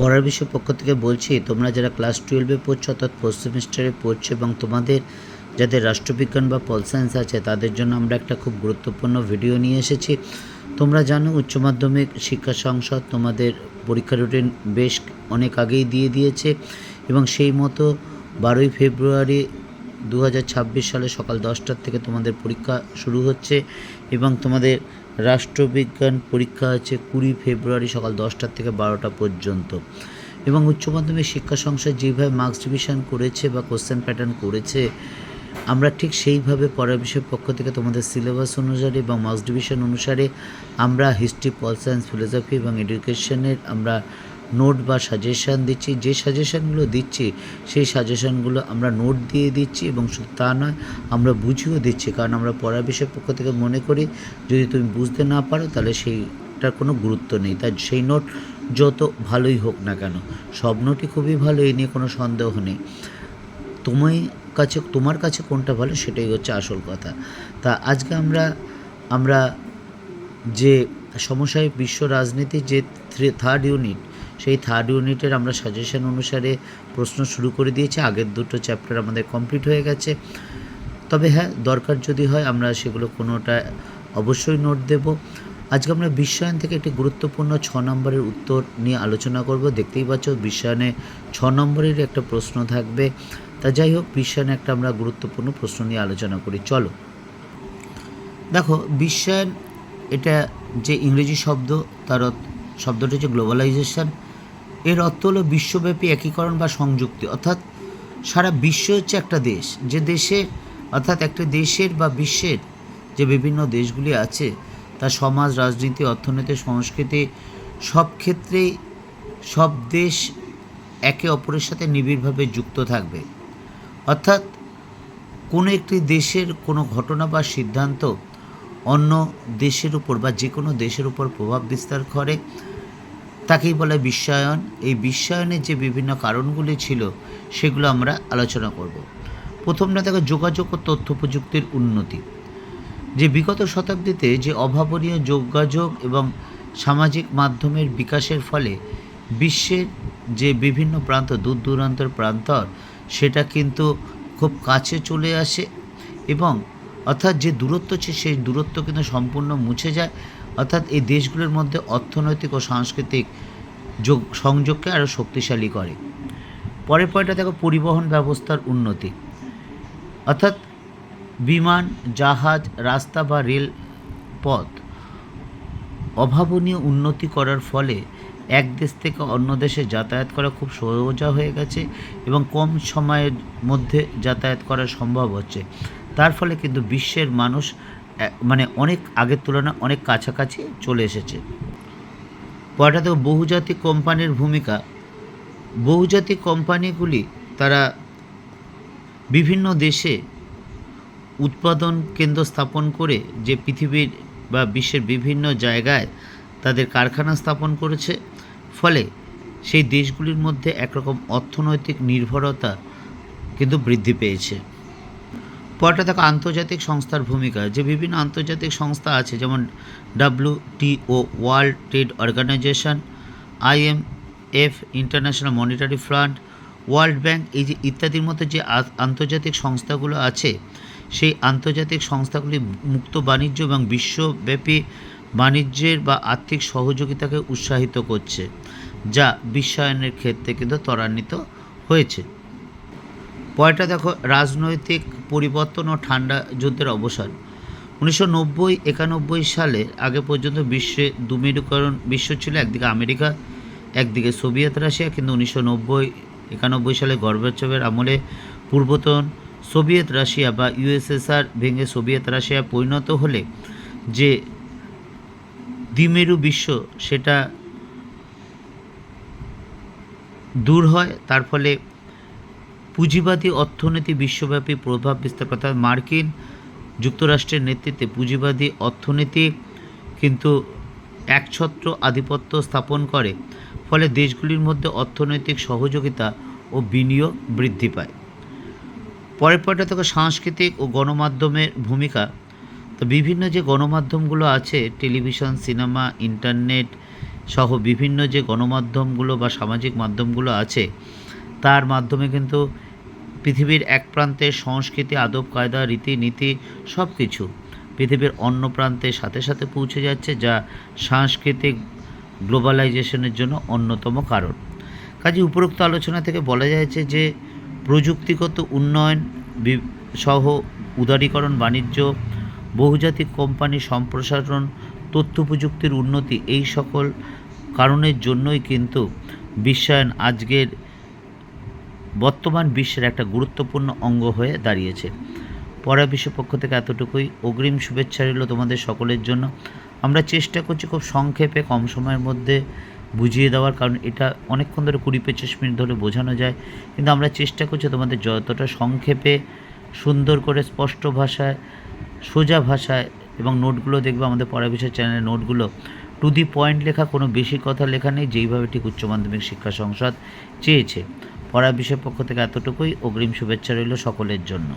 পড়ার বিষয় পক্ষ থেকে বলছি, তোমরা যারা ক্লাস টুয়েলভে পড়ছো, অর্থাৎ ফোর্থ সেমিস্টারে পড়ছো এবং তোমাদের যাদের রাষ্ট্রবিজ্ঞান বা পল সায়েন্স আছে, তাদের জন্য আমরা একটা খুব গুরুত্বপূর্ণ ভিডিও নিয়ে এসেছি। তোমরা জানো, উচ্চ মাধ্যমিক শিক্ষা সংসদ তোমাদের পরীক্ষা রুটিন বেশ অনেক আগেই দিয়ে দিয়েছে এবং সেই মতো বারোই ফেব্রুয়ারি দু হাজার ছাব্বিশ সালে সকাল দশটার থেকে তোমাদের পরীক্ষা শুরু হচ্ছে এবং তোমাদের রাষ্ট্রবিজ্ঞান পরীক্ষা আছে কুড়ি ফেব্রুয়ারি সকাল দশটার থেকে বারোটা পর্যন্ত। এবং উচ্চ মাধ্যমিক শিক্ষা সংসদ যেভাবে মার্কস ডিভিশন করেছে বা কোশ্চেন প্যাটার্ন করেছে, আমরা ঠিক সেইভাবে পরের বিষয়ের পক্ষ থেকে তোমাদের সিলেবাস অনুসারে এবং মার্কস ডিভিশন অনুসারে আমরা হিস্ট্রি পল সায়েন্স ফিলোসফি এবং এডুকেশনের আমরা নোট বা সাজেশান দিচ্ছি। যে সাজেশানগুলো দিচ্ছি, সেই সাজেশানগুলো আমরা নোট দিয়ে দিচ্ছি এবং তা নয়, আমরা বুঝিয়েও দিচ্ছি। কারণ আমরা পড়ার বিষয়ের পক্ষ থেকে মনে করি, যদি তুমি বুঝতে না পারো, তাহলে সেইটার কোনো গুরুত্ব নেই। তাই সেই নোট যত ভালোই হোক না কেন, সব নোটই খুবই ভালো এই নিয়ে কোনো সন্দেহ নেই। তুমি কাছে, তোমার কাছে কোনটা ভালো, সেটাই হচ্ছে আসল কথা। তা আজকে আমরা আমরা যে সমসায় বিশ্ব রাজনীতির যে থার্ড ইউনিট সেই থার্ড ইউনিটের আমরা সাজেশন অনুসারে প্রশ্ন শুরু করে দিয়েছি। আগের দুটো চ্যাপ্টার আমাদের কমপ্লিট হয়ে গেছে। তবে হ্যাঁ দরকার যদি হয় আমরা সেগুলো কোনোটা অবশ্যই নোট দেব। আজকে আমরা বিশ্বায়ন থেকে একটি গুরুত্বপূর্ণ ছ নম্বরের উত্তর নিয়ে আলোচনা করব। দেখতেই পাচ্ছ বিশ্বায়নে ছ নম্বরের একটা প্রশ্ন থাকবে। তা যাই হোক, বিশ্বায়নে একটা আমরা গুরুত্বপূর্ণ প্রশ্ন নিয়ে আলোচনা করি। চলো। দেখো, বিশ্বায়ন এটা যে ইংরেজি শব্দ, তার শব্দটা হচ্ছে গ্লোবালাইজেশন এর অর্থ হলো বিশ্বব্যাপী একীকরণ বা সংযুক্তি। অর্থাৎ সারা বিশ্ব হচ্ছে একটা দেশ। যে দেশে, অর্থাৎ একটা দেশের বা বিশ্বের যে বিভিন্ন দেশগুলি আছে, তা সমাজ, রাজনীতি, অর্থনীতি, সংস্কৃতি, সব ক্ষেত্রেই সব দেশ একে অপরের সাথে নিবিড়ভাবে যুক্ত থাকবে। অর্থাৎ কোনো একটি দেশের কোনো ঘটনা বা সিদ্ধান্ত অন্য দেশের উপর বা যে কোনো দেশের উপর প্রভাব বিস্তার করে। তাকেই বলে বিশ্বায়ন। এই বিশ্বায়নের যে বিভিন্ন কারণগুলি ছিল, সেগুলো আমরা আলোচনা করব। প্রথমটা দেখো, যোগাযোগ ও তথ্য প্রযুক্তির উন্নতি। যে বিগত শতাব্দীতে যে অভাবনীয় যোগাযোগ এবং সামাজিক মাধ্যমের বিকাশের ফলে বিশ্বের যে বিভিন্ন প্রান্ত দূর দূরান্তের প্রান্তর, সেটা কিন্তু খুব কাছে চলে আসে এবং অর্থাৎ যে দূরত্ব সেই দূরত্ব কিন্তু সম্পূর্ণ মুছে যায়। অর্থাৎ এই দেশগুলোর মধ্যে অর্থনৈতিক ও সাংস্কৃতিক যোগ, সংযোগকে আরও শক্তিশালী করে। পরের পয়েন্টটা দেখো, পরিবহন ব্যবস্থার উন্নতি। অর্থাৎ বিমান, জাহাজ, রাস্তা বা রেল পথ অভাবনীয় উন্নতি করার ফলে এক দেশ থেকে অন্য দেশে যাতায়াত করা খুব সোজা হয়ে গেছে এবং কম সময়ের মধ্যে যাতায়াত করা সম্ভব হচ্ছে। তার ফলে কিন্তু বিশ্বের মানুষ মানে অনেক আগের তুলনায় অনেক কাছাকাছি চলে এসেছে। পরটা তো বহুজাতিক কোম্পানির ভূমিকা, বহুজাতিক কোম্পানিগুলি তারা বিভিন্ন দেশে উৎপাদন কেন্দ্র স্থাপন করে যে পৃথিবীর বা বিশ্বের বিভিন্ন জায়গায় তাদের কারখানা স্থাপন করেছে, ফলে সেই দেশগুলির মধ্যে একরকম অর্থনৈতিক নির্ভরতা কিন্তু বৃদ্ধি পেয়েছে। পরটা দেখো আন্তর্জাতিক সংস্থার ভূমিকা। যে বিভিন্ন আন্তর্জাতিক সংস্থা আছে, যেমন WTO world trade organization IMF international monetary fund world bank এই যে ইত্যাদির মতো যে আন্তর্জাতিক সংস্থাগুলো আছে, সেই আন্তর্জাতিক সংস্থাগুলি মুক্ত বাণিজ্য এবং বিশ্বব্যাপী বাণিজ্যের বা আর্থিক সহযোগিতাকে উৎসাহিত করছে, যা বিশ্বায়নের ক্ষেত্রে কিন্তু ত্বরান্বিত হয়েছে। পয়টা দেখো, রাজনৈতিক পরিবর্তন ও ঠান্ডা যুদ্ধের অবসান। উনিশশো নব্বই, একানব্বই সালে আগে পর্যন্ত বিশ্বে দুমেরুকরণ বিশ্ব ছিল একদিকে আমেরিকা, একদিকে সোভিয়েত রাশিয়া। কিন্তু উনিশশো নব্বই, একানব্বই সালে গর্বাচবের আমলে পূর্বতন সোভিয়েত রাশিয়া বা ইউএসএসআর ভেঙে সোভিয়েত রাশিয়া পরিণত হলে যে দ্বিমেরু বিশ্ব সেটা দূর হয়, তার ফলে পুঁজিবাদী অর্থনীতি বিশ্বব্যাপী প্রভাব বিস্তার অর্থাৎ মার্কিন যুক্তরাষ্ট্রের নেতৃত্বে পুঁজিবাদী অর্থনীতি কিন্তু একছত্র আধিপত্য স্থাপন করে, ফলে দেশগুলির মধ্যে অর্থনৈতিক সহযোগিতা ও বিনিয়োগ বৃদ্ধি পায়। পরের পরটা থেকে সাংস্কৃতিক ও গণমাধ্যমের ভূমিকা, তো বিভিন্ন যে গণমাধ্যমগুলো আছে, টেলিভিশন, সিনেমা, ইন্টারনেট সহ বিভিন্ন যে গণমাধ্যমগুলো বা সামাজিক মাধ্যমগুলো আছে তার মাধ্যমে কিন্তু পৃথিবীর এক প্রান্তে সংস্কৃতি, আদব, কায়দা রীতিনীতি সব কিছু পৃথিবীর অন্য প্রান্তের সাথে সাথে পৌঁছে যাচ্ছে, যা সাংস্কৃতিক গ্লোবালাইজেশনের জন্য অন্যতম কারণ। কাজে উপরোক্ত আলোচনা থেকে বলা যাচ্ছে যে, প্রযুক্তিগত উন্নয়ন সহ উদারীকরণ, বাণিজ্য, বহুজাতিক কোম্পানি সম্প্রসারণ, তথ্য প্রযুক্তির উন্নতি এই সকল কারণের জন্যই কিন্তু বিশ্বায়ন আজকের বর্তমান বিশ্বের একটা গুরুত্বপূর্ণ অঙ্গ হয়ে দাঁড়িয়েছে। পড়া বিশ্ব পক্ষ থেকে এতটুকুই অগ্রিম শুভেচ্ছা রইল তোমাদের সকলের জন্য। আমরা চেষ্টা করছি খুব সংক্ষেপে কম সময়ের মধ্যে বুঝিয়ে দেওয়ার, কারণ এটা অনেকক্ষণ ধরে কুড়ি পঁচিশ মিনিট ধরে বোঝানো যায়। কিন্তু আমরা চেষ্টা করছি তোমাদের যতটা সংক্ষেপে সুন্দর করে স্পষ্ট ভাষায়, সোজা ভাষায় এবং নোটগুলো দেখবে আমাদের পড়া বিষয় চ্যানেলের নোটগুলো। টু দি পয়েন্ট লেখা কোনো বেশি কথা লেখা নেই, যেইভাবে ঠিক উচ্চ মাধ্যমিক শিক্ষা সংসদ চেয়েছে। পড়া বিষয় পক্ষ থেকে এতটুকুই। অগ্রিম শুভেচ্ছা রইল সকলের জন্য।